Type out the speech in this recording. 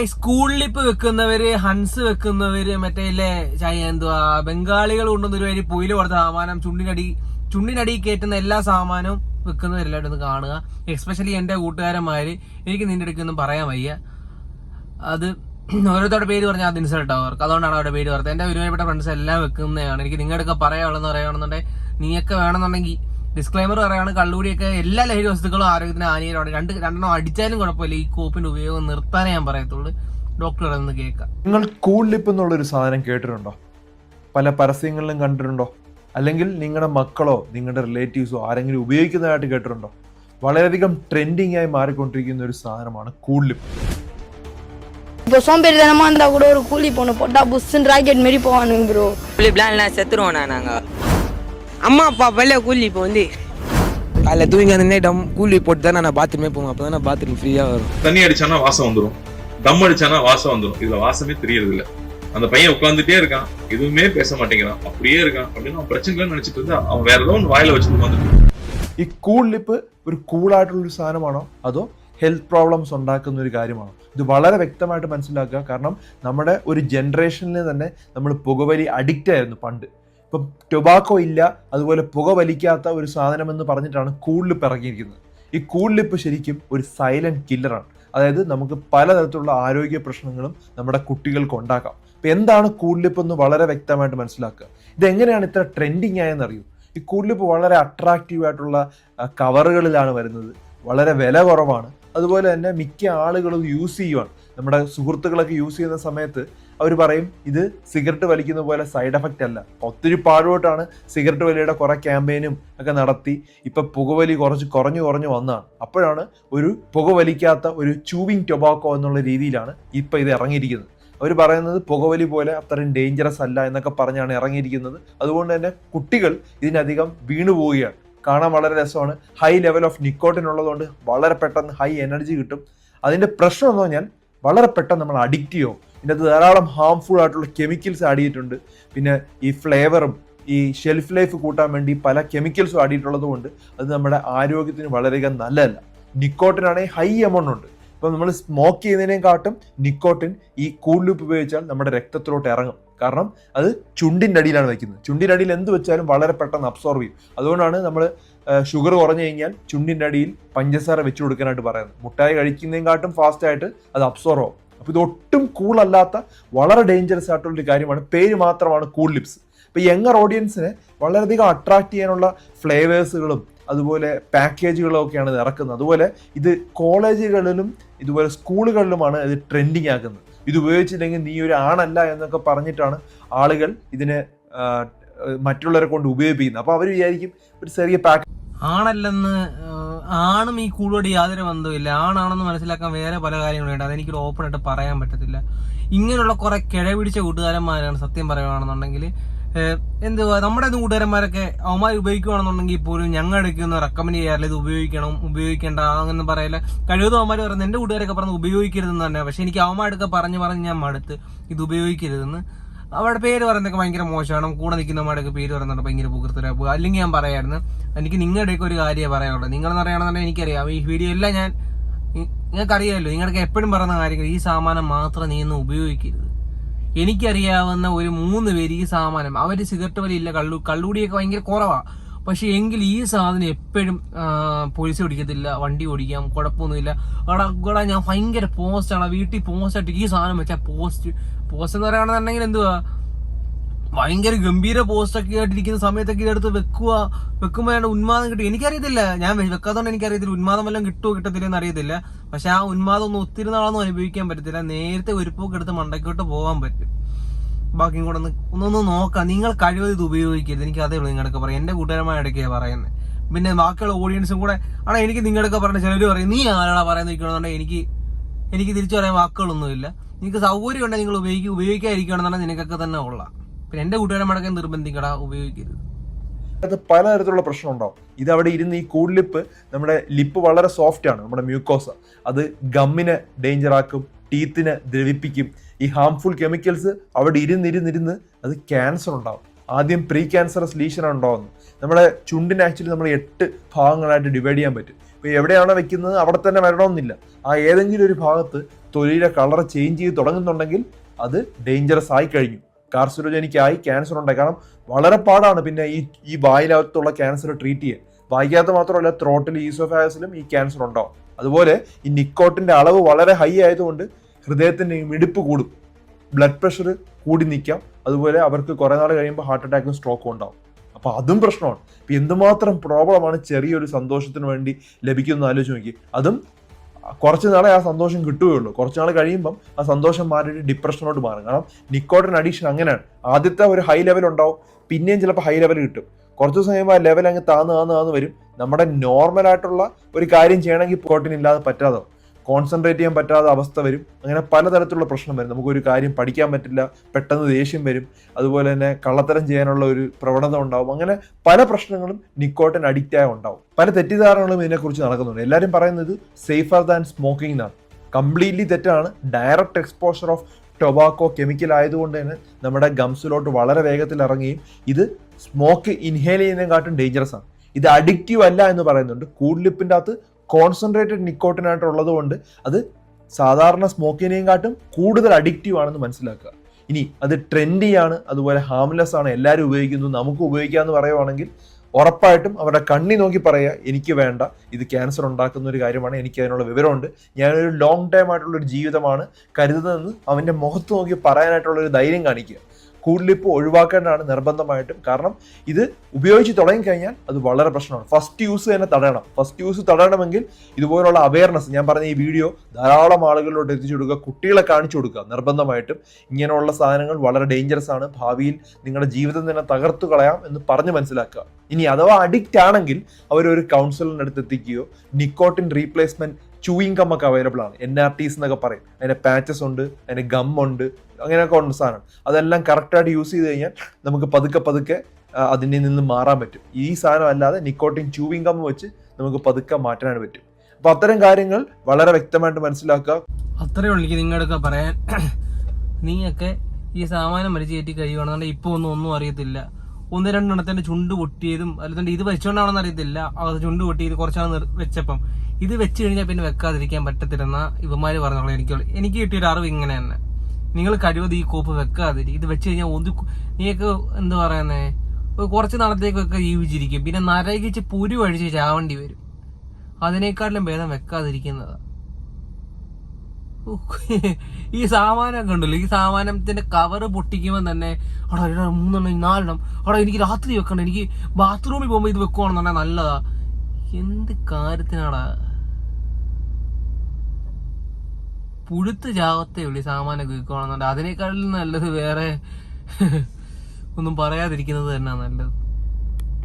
ഈ സ്കൂളിലിപ്പ് വെക്കുന്നവര് ഹൻസ് വെക്കുന്നവര് മറ്റേ ഇല്ലേ എന്തുവാ ബംഗാളികൾ കൊണ്ടുവന്ന ഒരു വരി പുയിൽ കൊടുത്ത സാമാനം ചുണ്ടിനടി ചുണ്ടിനടി കയറ്റുന്ന എല്ലാ സാമാനവും വെക്കുന്നവരെല്ലാവരും ഒന്ന് കാണുക. എസ്പെഷ്യലി എന്റെ കൂട്ടുകാരന്മാര് എനിക്ക് നിന്റെ അടുക്കൊന്നും പറയാൻ വയ്യ. അത് ഓരോരുത്തരുടെ പേര് പറഞ്ഞാൽ അത് ഇൻസൾട്ട് അവർക്ക്. അതുകൊണ്ടാണ് അവരുടെ പേര് പറഞ്ഞത്. എന്റെ ഒരുപാട് ഫ്രണ്ട്സ് എല്ലാം വെക്കുന്നതാണ്. എനിക്ക് നിങ്ങളുടെയൊക്കെ പറയാനുള്ളതെന്ന് പറയുകയാണെന്നുണ്ടെങ്കിൽ നീയൊക്കെ വേണമെന്നുണ്ടെങ്കിൽ ഡിസ്ക്ലൈമർ പറയുകയാണ് കള്ളുകൂടിയൊക്കെ എല്ലാ ലഹരി വസ്തുക്കളും ആരോഗ്യത്തിന് ഹാനികരമാണ് രണ്ട് രണ്ടെണ്ണം അടിച്ചാലും കുഴപ്പമില്ല ഈ കോപ്പിന്റെ ഉപയോഗം നിർത്താനേ ഞാൻ പറയത്തുള്ളൂ ഡോക്ടർ പറയുന്നത് കേൾക്കാം നിങ്ങൾ കൂൾ ലിപ്പ് എന്നുള്ളൊരു സാധനം കേട്ടിട്ടുണ്ടോ പല പരസ്യങ്ങളിലും കണ്ടിട്ടുണ്ടോ അല്ലെങ്കിൽ നിങ്ങളുടെ മക്കളോ നിങ്ങളുടെ റിലേറ്റീവ്സോ ആരെങ്കിലും ഉപയോഗിക്കുന്നതായിട്ട് കേട്ടിട്ടുണ്ടോ വളരെയധികം ട്രെൻഡിങ് ஆகி மாறிக்கொண்டிருக்கிற ஒரு சாதனமான கூல் லிப் இப்போ சோம்பேறித்தனமா இருந்தா கூட ஒரு கூலி பொண்ணு போட்டா புஷ்ஷுன்னு ராக்கெட் மாரி போவானுங்க ப்ரோ கூலி பிளான்லாம் செத்துருவோண்ணா நாங்கள் அம்மா அப்பா பல்ல கூலி இப்போ வந்து காலைல தூங்கி அந்த டம் கூலி போட்டு தான் நான் பாத்ரூமே போவேன் அப்போ தான் பாத்ரூம் ஃப்ரீயாக வரும் தண்ணி அடிச்சானா வாசம் வந்துடும் தம் அடிச்சானா வாசம் வந்துடும் இதுல வாசமே தெரியறது இல்ல அந்த பையன் உட்காந்துட்டே இருக்கான் எதுவுமே பேச மாட்டேங்கிறான் அப்படியே இருக்கான் அப்படின்னு அவன் பிரச்சனை நினைச்சிட்டு இருந்தா அவன் வேற ஏதோ ஒன்று வாயில வச்சுட்டு வந்துட்டு ഈ കൂൾ ലിപ്പ് ഒരു കൂളായിട്ടുള്ള ഒരു സാധനമാണോ അതോ ഹെൽത്ത് പ്രോബ്ലംസ് ഉണ്ടാക്കുന്ന ഒരു കാര്യമാണോ ഇത് വളരെ വ്യക്തമായിട്ട് മനസ്സിലാക്കുക കാരണം നമ്മുടെ ഒരു ജനറേഷനിൽ തന്നെ നമ്മൾ പുകവലി അഡിക്റ്റ് ആയിരുന്നു പണ്ട് ഇപ്പം ടൊബാക്കോ ഇല്ല അതുപോലെ പുക വലിക്കാത്ത ഒരു സാധനം എന്ന് പറഞ്ഞിട്ടാണ് കൂളിപ്പ് ഇറങ്ങിയിരിക്കുന്നത് ഈ കൂളിപ്പ് ശരിക്കും ഒരു സൈലന്റ് കില്ലറാണ് അതായത് നമുക്ക് പലതരത്തിലുള്ള ആരോഗ്യ പ്രശ്നങ്ങളും നമ്മുടെ കുട്ടികൾക്ക് ഉണ്ടാക്കാം. അപ്പം എന്താണ് കൂളിപ്പ് എന്ന് വളരെ വ്യക്തമായിട്ട് മനസ്സിലാക്കുക. ഇതെങ്ങനെയാണ് ഇത്ര ട്രെൻഡിങ് ആയെന്ന് അറിയൂ ഈ കൂളിപ്പ് വളരെ അട്രാക്റ്റീവ് ആയിട്ടുള്ള കവറുകളിലാണ് വരുന്നത്. വളരെ വില കുറവാണ്. അതുപോലെ തന്നെ മിക്ക ആളുകളും യൂസ് ചെയ്യുവാണ്. നമ്മുടെ സുഹൃത്തുക്കളൊക്കെ യൂസ് ചെയ്യുന്ന സമയത്ത് അവർ പറയും ഇത് സിഗരറ്റ് വലിക്കുന്ന പോലെ സൈഡ് എഫക്റ്റ് അല്ല. ഒത്തിരി പാടുപോട്ടാണ് സിഗരറ്റ് വലിയുടെ കുറെ ക്യാമ്പയിനും ഒക്കെ നടത്തി ഇപ്പൊ പുകവലി കുറച്ച് കുറഞ്ഞു കുറഞ്ഞു വന്നാണ് അപ്പോഴാണ് ഒരു പുകവലിക്കാത്ത ഒരു ചൂവിങ് ടൊബാക്കോ എന്നുള്ള രീതിയിലാണ് ഇപ്പൊ ഇത് ഇറങ്ങിയിരിക്കുന്നത്. അവർ പറയുന്നത് പുകവലി പോലെ അത്രയും ഡേഞ്ചറസ് അല്ല എന്നൊക്കെ പറഞ്ഞാണ് ഇറങ്ങിയിരിക്കുന്നത്. അതുകൊണ്ട് തന്നെ കുട്ടികൾ ഇതിനധികം വീണു പോവുകയാണ്. കാണാൻ വളരെ രസമാണ്. ഹൈ ലെവൽ ഓഫ് നിക്കോട്ടിൻ ഉള്ളതുകൊണ്ട് വളരെ പെട്ടെന്ന് ഹൈ എനർജി കിട്ടും. അതിന്റെ പ്രശ്നം എന്ന് പറഞ്ഞാൽ വളരെ പെട്ടെന്ന് നമ്മൾ അഡിക്റ്റ് ചെയ്യും. ഇതിനകത്ത് ധാരാളം ഹാംഫുൾ ആയിട്ടുള്ള കെമിക്കൽസ് ആഡ് ചെയ്തിട്ടുണ്ട്. പിന്നെ ഈ ഫ്ലേവറും ഈ ഷെൽഫ് ലൈഫ് കൂട്ടാൻ വേണ്ടി പല കെമിക്കൽസും ആഡ് ചെയ്തിട്ടുള്ളത് കൊണ്ട് അത് നമ്മുടെ ആരോഗ്യത്തിന് വളരെയധികം നല്ലതല്ല. നിക്കോട്ടിനാണെങ്കിൽ ഹൈ എമൗണ്ട് ഉണ്ട്. ഇപ്പം നമ്മൾ സ്മോക്ക് ചെയ്യുന്നതിനെക്കാട്ടും നിക്കോട്ടിൻ ഈ കൂളിലൂപ്പ് ഉപയോഗിച്ചാൽ നമ്മുടെ രക്തത്തിലോട്ട് ഇറങ്ങും. കാരണം അത് ചുണ്ടിന്റെ അടിയിലാണ് വയ്ക്കുന്നത് ചുണ്ടിന്റെ അടിയിൽ എന്ത് വെച്ചാലും വളരെ പെട്ടെന്ന് അബ്സോർവ് ചെയ്യും. അതുകൊണ്ടാണ് നമ്മൾ ഷുഗർ കുറഞ്ഞു കഴിഞ്ഞാൽ ചുണ്ടിന്റെ അടിയിൽ പഞ്ചസാര വെച്ച് കൊടുക്കാനായിട്ട് പറയുന്നത് മുട്ടായി കഴിക്കുന്നതിനെക്കാട്ടും ഫാസ്റ്റ് ആയിട്ട് അത് അബ്സോർവ് ആവും. അപ്പോൾ ഇതൊട്ടും കൂളല്ലാത്ത വളരെ ഡേഞ്ചറസ് ആയിട്ടുള്ള ഒരു കാര്യമാണ്. പേര് മാത്രമാണ് കൂൾ ലിപ്സ് അപ്പോൾ യങ്ങർ ഓഡിയൻസിനെ വളരെയധികം അട്രാക്ട് ചെയ്യാനുള്ള ഫ്ലേവേഴ്സുകളും അതുപോലെ പാക്കേജുകളും ഒക്കെയാണ് ഇത് ഇറക്കുന്നത്. അതുപോലെ ഇത് കോളേജുകളിലും ഇതുപോലെ സ്കൂളുകളിലുമാണ് ഇത് ട്രെൻഡിങ് ആക്കുന്നത്. ഇത് ഉപയോഗിച്ചില്ലെങ്കിൽ നീ ഒരു ആണല്ല എന്നൊക്കെ പറഞ്ഞിട്ടാണ് ആളുകൾ ഇതിനെ മറ്റുള്ളവരെ കൊണ്ട് ഉപയോഗിപ്പിക്കുന്നത് അപ്പോൾ അവർ വിചാരിക്കും ഒരു ചെറിയ പാക്ക് ആണല്ലെന്ന് ആണും ഈ കൂടോട് യാതൊരു ബന്ധവുമില്ല. ആണാണെന്ന് മനസ്സിലാക്കാൻ വേറെ പല കാര്യങ്ങളുണ്ട്. അതെനിക്ക് ഓപ്പൺ ആയിട്ട് പറയാൻ പറ്റത്തില്ല. ഇങ്ങനെയുള്ള കുറെ കിഴപിടിച്ച കൂട്ടുകാരന്മാരാണ് സത്യം പറയുകയാണെന്നുണ്ടെങ്കിൽ എന്തുവാ നമ്മുടെ കൂട്ടുകാരന്മാരൊക്കെ അവന്മാർ ഉപയോഗിക്കുകയാണെന്നുണ്ടെങ്കിൽ പോലും ഞങ്ങൾ എടുക്കുന്ന റെക്കമെൻഡ് ചെയ്യാറില്ല ഇത് ഉപയോഗിക്കണം ഉപയോഗിക്കേണ്ട അങ്ങനെ പറയില്ല. കഴിവതും അവന്മാർ പറയുന്നത് എന്റെ കൂട്ടുകാരൊക്കെ പറഞ്ഞ് ഉപയോഗിക്കരുതെന്ന് തന്നെ പക്ഷെ എനിക്ക് അവന്മാരൊക്കെ പറഞ്ഞു പറഞ്ഞ് ഞാൻ മടുത്ത് ഇത് ഉപയോഗിക്കരുതെന്ന് അവരുടെ പേര് പറയുന്നതൊക്കെ ഭയങ്കര മോശമാണ്. കൂടെ നിൽക്കുന്നവരുടെയൊക്കെ പേര് പറയുന്നുണ്ട് ഭയങ്കര പുകർത്തരാ പോകുക അല്ലെങ്കിൽ ഞാൻ പറയായിരുന്നു എനിക്ക് നിങ്ങളുടെയൊക്കെ ഒരു കാര്യമേ പറയാനുള്ളൂ. നിങ്ങളെന്ന് പറയുകയാണെന്നുണ്ടെങ്കിൽ എനിക്കറിയാം. ഈ വീഡിയോ എല്ലാം ഞാൻ നിങ്ങൾക്കറിയാമല്ലോ. നിങ്ങൾക്ക് എപ്പോഴും പറയുന്ന കാര്യങ്ങൾ ഈ സാമാനം മാത്രം നീ ഒന്ന് ഉപയോഗിക്കരുത്. എനിക്കറിയാവുന്ന ഒരു മൂന്ന് പേര് ഈ സാമാനം അവർ സിഗരറ്റ് വലിയില്ല കള്ളു കള്ളുകൂടിയൊക്കെ ഭയങ്കര കുറവാണ് പക്ഷെ എങ്കിൽ ഈ സാധനം എപ്പോഴും പോലീസ് ഓടിക്കത്തില്ല വണ്ടി ഓടിക്കാം കുഴപ്പമൊന്നുമില്ല. അവിടെ ഇവിടെ ഞാൻ ഭയങ്കര പോസ്റ്റാണ് വീട്ടിൽ പോസ്റ്റായിട്ട് ഈ സാധനം വെച്ചാൽ പോസ്റ്റ് പോസ്റ്റ് എന്ന് പറയുകയാണെന്നുണ്ടെങ്കിൽ എന്തുവാ? ഭയങ്കര ഗംഭീര പോസ്റ്റ് ഒക്കെ ആയിട്ടിരിക്കുന്ന സമയത്തൊക്കെ ഇതെടുത്ത് വെക്കുക വെക്കുമ്പോഴാണ് ഉന്മാദം കിട്ടും. എനിക്കറിയത്തില്ല. ഞാൻ വെക്കാത്തതുകൊണ്ട് എനിക്കറിയത്തില്ല. ഉന്മാദം വല്ലതും കിട്ടുമോ കിട്ടത്തില്ല എന്ന് അറിയത്തില്ല പക്ഷെ ആ ഉന്മാദം ഒന്നും ഒത്തിരി നാളൊന്നും അനുഭവിക്കാൻ പറ്റത്തില്ല. നേരത്തെ ഒരു പോക്ക് എടുത്ത് മണ്ടയ്ക്കോട്ട് പോകാൻ പറ്റും. ബാക്കിയും കൂടെ ഒന്ന് ഒന്നൊന്ന് നോക്കാം. നിങ്ങൾ കഴിവ് ഇത് ഉപയോഗിക്കരുത്. എനിക്ക് അതേ ഉള്ളൂ നിങ്ങളൊക്കെ പറയാം എന്റെ ഇടയ്ക്കാണ് പറയുന്നത് പിന്നെ ബാക്കിയുള്ള ഓഡിയൻസും കൂടെ ആണോ എനിക്ക് നിങ്ങളൊക്കെ പറഞ്ഞ ചിലർ പറയും നീ ആരാളാ പറയാൻ നിൽക്കണമെന്നുണ്ടെങ്കിൽ എനിക്ക് എനിക്ക് തിരിച്ചു പറയാൻ വാക്കുകളൊന്നുമില്ല. നിങ്ങൾക്ക് സൗകര്യം ഉണ്ടെങ്കിൽ നിങ്ങൾ ഉപയോഗിക്കുക ഉപയോഗിക്കാതിരിക്കുകയാണെന്നുണ്ടെങ്കിൽ നിനക്കൊക്കെ തന്നെ കൊള്ളാം. പിന്നെ എന്റെ മടക്കം നിർബന്ധിക്കടാ ഉപയോഗിക്കരുത്. അത് പലതരത്തിലുള്ള പ്രശ്നം ഉണ്ടാവും ഇത് അവിടെ ഇരുന്ന് ഈ കൂൾ ലിപ്പ് നമ്മുടെ ലിപ്പ് വളരെ സോഫ്റ്റ് ആണ് നമ്മുടെ മ്യൂക്കോസ അത് ഗമ്മിനെ ഡേഞ്ചർ ആക്കും ടീത്തിനെ ദ്രവിപ്പിക്കും. ഈ ഹാംഫുൾ കെമിക്കൽസ് അവിടെ ഇരുന്നിരുന്നിരുന്ന് അത് ക്യാൻസർ ഉണ്ടാവും. ആദ്യം പ്രീ ക്യാൻസറസ് ലീഷൻ ഉണ്ടോയെന്ന് നമ്മുടെ ചുണ്ടിന് ആക്ച്വലി നമ്മൾ എട്ട് ഭാഗങ്ങളായിട്ട് ഡിവൈഡ് ചെയ്യാൻ പറ്റും. ഇപ്പൊ എവിടെയാണോ വെക്കുന്നത് അവിടെ തന്നെ വരണമെന്നില്ല. ആ ഏതെങ്കിലും ഒരു ഭാഗത്ത് തൊലിയുടെ കളർ ചേഞ്ച് ചെയ്ത് തുടങ്ങുന്നുണ്ടെങ്കിൽ അത് ഡേഞ്ചറസ് ആയി കഴിഞ്ഞു. കാർസിനോജനിക്കായി ക്യാൻസർ ഉണ്ടായി. കാരണം വളരെ പാടാണ് പിന്നെ ഈ ഈ വായിലകത്തുള്ള ക്യാൻസർ ട്രീറ്റ് ചെയ്യാൻ. വായിക്കാത്ത മാത്രമല്ല ത്രോട്ടിൽ ഈസോഫാസിലും ഈ ക്യാൻസർ ഉണ്ടാവും അതുപോലെ ഈ നിക്കോട്ടിന്റെ അളവ് വളരെ ഹൈ ആയതുകൊണ്ട് ഹൃദയത്തിന്റെ മിടിപ്പ് കൂടും. ബ്ലഡ് പ്രഷർ കൂടി നിൽക്കാം. അതുപോലെ അവർക്ക് കുറെ നാൾ കഴിയുമ്പോൾ ഹാർട്ട് അറ്റാക്കും സ്ട്രോക്കും ഉണ്ടാവും. അപ്പൊ അതും പ്രശ്നമാണ്. ഇപ്പൊ എന്തുമാത്രം പ്രോബ്ലമാണ് ചെറിയൊരു സന്തോഷത്തിന് വേണ്ടി ലഭിക്കുന്നത് ആലോചിച്ച് നോക്കി അതും കുറച്ച് നാളെ ആ സന്തോഷം കിട്ടുകയുള്ളൂ. കുറച്ച് നാൾ കഴിയുമ്പം ആ സന്തോഷം മാറിയിട്ട് ഡിപ്രഷനോട് മാറും. കാരണം നിക്കോട്ടിൻ അഡീഷൻ അങ്ങനെയാണ്. ആദ്യത്തെ ഒരു ഹൈ ലെവൽ ഉണ്ടാവും. പിന്നെയും ചിലപ്പോൾ ഹൈ ലെവൽ കിട്ടും. കുറച്ച് ദിവസം കഴിയുമ്പോൾ ആ ലെവൽ അങ്ങ് താന്ന് താന്ന് താന്ന് വരും. നമ്മുടെ നോർമൽ ആയിട്ടുള്ള ഒരു കാര്യം ചെയ്യണമെങ്കിൽ പ്രോട്ടീൻ ഇല്ലാതെ പറ്റാതെ കോൺസെൻട്രേറ്റ് ചെയ്യാൻ പറ്റാത്ത അവസ്ഥ വരും. അങ്ങനെ പലതരത്തിലുള്ള പ്രശ്നം വരും. നമുക്കൊരു കാര്യം പഠിക്കാൻ പറ്റില്ല പെട്ടെന്ന് ദേഷ്യം വരും. അതുപോലെ തന്നെ കള്ളത്തരം ചെയ്യാനുള്ള ഒരു പ്രവണത ഉണ്ടാവും. അങ്ങനെ പല പ്രശ്നങ്ങളും നിക്കോട്ടിൻ അഡിക്റ്റായ ഉണ്ടാവും. പല തെറ്റിദ്ധാരണകളും ഇതിനെക്കുറിച്ച് നടക്കുന്നുണ്ട്. എല്ലാവരും പറയുന്നത് സേഫർ ദാൻ സ്മോക്കിംഗ് എന്നാണ്. കംപ്ലീറ്റ്ലി തെറ്റാണ്. Direct exposure of tobacco chemical ആയതുകൊണ്ട് തന്നെ നമ്മുടെ ഗംസിലോട്ട് വളരെ വേഗത്തിൽ ഇറങ്ങുകയും ഇത് സ്മോക്ക് ഇൻഹേൽ ചെയ്യുന്നതിനെക്കാട്ടും ഡേഞ്ചറസ് ആണ്. ഇത് അഡിക്റ്റീവ് അല്ല എന്ന് പറയുന്നുണ്ട്. കൂഡ്ലിപ്പിന്റെ അകത്ത് കോൺസെൻട്രേറ്റഡ് നിക്കോട്ടിൻ ആയിട്ടുള്ളത് കൊണ്ട് അത് സാധാരണ സ്മോക്കിനെയും കാട്ടും കൂടുതൽ അഡിക്റ്റീവ് ആണെന്ന് മനസ്സിലാക്കുക. ഇനി അത് ട്രെൻഡിയാണ് അതുപോലെ ഹാംലെസ് ആണ് എല്ലാവരും ഉപയോഗിക്കുന്നു നമുക്ക് ഉപയോഗിക്കാമെന്ന് പറയുവാണെങ്കിൽ ഉറപ്പായിട്ടും അവരുടെ കണ്ണി നോക്കി പറയുക എനിക്ക് വേണ്ട ഇത് ക്യാൻസർ ഉണ്ടാക്കുന്ന ഒരു കാര്യമാണ് എനിക്ക് അതിനുള്ള വിവരമുണ്ട്. ഞാനൊരു ലോങ് ടൈം ആയിട്ടുള്ള ഒരു ജീവിതമാണ് കരുതുന്നതെന്ന് അവന്റെ മുഖത്ത് നോക്കി പറയാനായിട്ടുള്ള ഒരു ധൈര്യം കാണിക്കുക. കൂടുതലിപ്പോൾ ഒഴിവാക്കേണ്ടതാണ് നിർബന്ധമായിട്ടും. കാരണം ഇത് ഉപയോഗിച്ച് തുടങ്ങിക്കഴിഞ്ഞാൽ അത് വളരെ പ്രശ്നമാണ്. ഫസ്റ്റ് യൂസ് തന്നെ തടയണം. ഫസ്റ്റ് യൂസ് തടയണമെങ്കിൽ ഇതുപോലുള്ള അവയർനെസ് ഞാൻ പറഞ്ഞ ഈ വീഡിയോ ധാരാളം ആളുകളിലോട്ട് എത്തിച്ചു കൊടുക്കുക കുട്ടികളെ കാണിച്ചു കൊടുക്കുക. നിർബന്ധമായിട്ടും ഇങ്ങനെയുള്ള സാധനങ്ങൾ വളരെ ഡേഞ്ചറസ് ആണ്. ഭാവിയിൽ നിങ്ങളുടെ ജീവിതം തന്നെ തകർത്തു കളയാം എന്ന് പറഞ്ഞ് മനസ്സിലാക്കുക. ഇനി അഥവാ അഡിക്റ്റ് ആണെങ്കിൽ അവരൊരു കൗൺസിലറിന്റെ അടുത്ത് എത്തിക്കുകയോ നിക്കോട്ടിൻ റീപ്ലേസ്മെന്റ് ചൂയിങ് ഗം ഒക്കെ അവൈലബിൾ ആണ്. എൻ ആർ ടീസ് എന്നൊക്കെ പറയും. അതിന്റെ പാച്ചസ് ഉണ്ട് അതിന്റെ ഗം ഉണ്ട് അങ്ങനെയൊക്കെ ഉണ്ട് സാധനം. അതെല്ലാം കറക്റ്റായിട്ട് യൂസ് ചെയ്ത് കഴിഞ്ഞാൽ നമുക്ക് പതുക്കെ പതുക്കെ അതിന്റെ നിന്ന് മാറാൻ പറ്റും. ഈ സാധനം അല്ലാതെ നിക്കോട്ടിൻ ചൂവിങ് ഗം വെച്ച് നമുക്ക് പതുക്കെ മാറ്റാനായിട്ട് പറ്റും. അപ്പൊ അത്തരം കാര്യങ്ങൾ വളരെ വ്യക്തമായിട്ട് മനസ്സിലാക്കുക. അത്രേ ഉള്ളൂ എനിക്ക് നിങ്ങളൊക്കെ പറയാൻ. നീയൊക്കെ ഈ സാമാനം വലിച്ചു കയറ്റി കഴിയുകയാണെന്നുണ്ടെങ്കിൽ ഇപ്പൊ ഒന്നും ഒന്നും അറിയത്തില്ല. ഒന്ന് രണ്ടെണ്ണത്തിന്റെ ചുണ്ട് പൊട്ടിയതും അല്ലാതെ ഇത് വെച്ചോണ്ടാണെന്ന് അറിയത്തില്ല. അത് ചുണ്ട് പൊട്ടിയത് കുറച്ചാൾ നിർ- വെച്ചപ്പം. ഇത് വെച്ച് കഴിഞ്ഞാൽ പിന്നെ വെക്കാതിരിക്കാൻ പറ്റത്തില്ലെന്ന ഇവന്മാര് പറഞ്ഞോളൂ എനിക്ക് എനിക്ക് കിട്ടിയൊരു അറിവ് ഇങ്ങനെ തന്നെ. നിങ്ങൾ കഴിവത് ഈ കോപ്പ് വെക്കാതിരി ഇത് വെച്ച് കഴിഞ്ഞാൽ ഒന്ന് നീയൊക്കെ എന്താ പറയുന്നേ? കുറച്ച് നാളത്തേക്കൊക്കെ ജീവിച്ചിരിക്കും. പിന്നെ നരകിച്ച് പുരു അഴിച്ച് ചാവേണ്ടി വരും. അതിനേക്കാട്ടിലും ഭേദം വെക്കാതിരിക്കുന്നതാ. ഉഹ്. ഈ സാമാനമൊക്കെ ഉണ്ടല്ലോ ഈ സാമാനത്തിന്റെ കവറ് പൊട്ടിക്കുമ്പോൾ തന്നെ അവിടെ ഇവിടെ മൂന്നെണ്ണം നാലെണ്ണം അവിടെ എനിക്ക് രാത്രി വെക്കണ്ട എനിക്ക് ബാത്റൂമിൽ പോകുമ്പോൾ ഇത് വെക്കുവാണെന്നുണ്ടെങ്കിൽ നല്ലതാ. എന്ത് കാര്യത്തിനാടാ? പുഴുത്ത് ചാവത്തേ ഉള്ളൂ ഈ വെക്കുവാണെന്നുണ്ടെങ്കിൽ അതിനേക്കാളും നല്ലത് വേറെ ഒന്നും പറയാതിരിക്കുന്നത് തന്നെ നല്ലത്.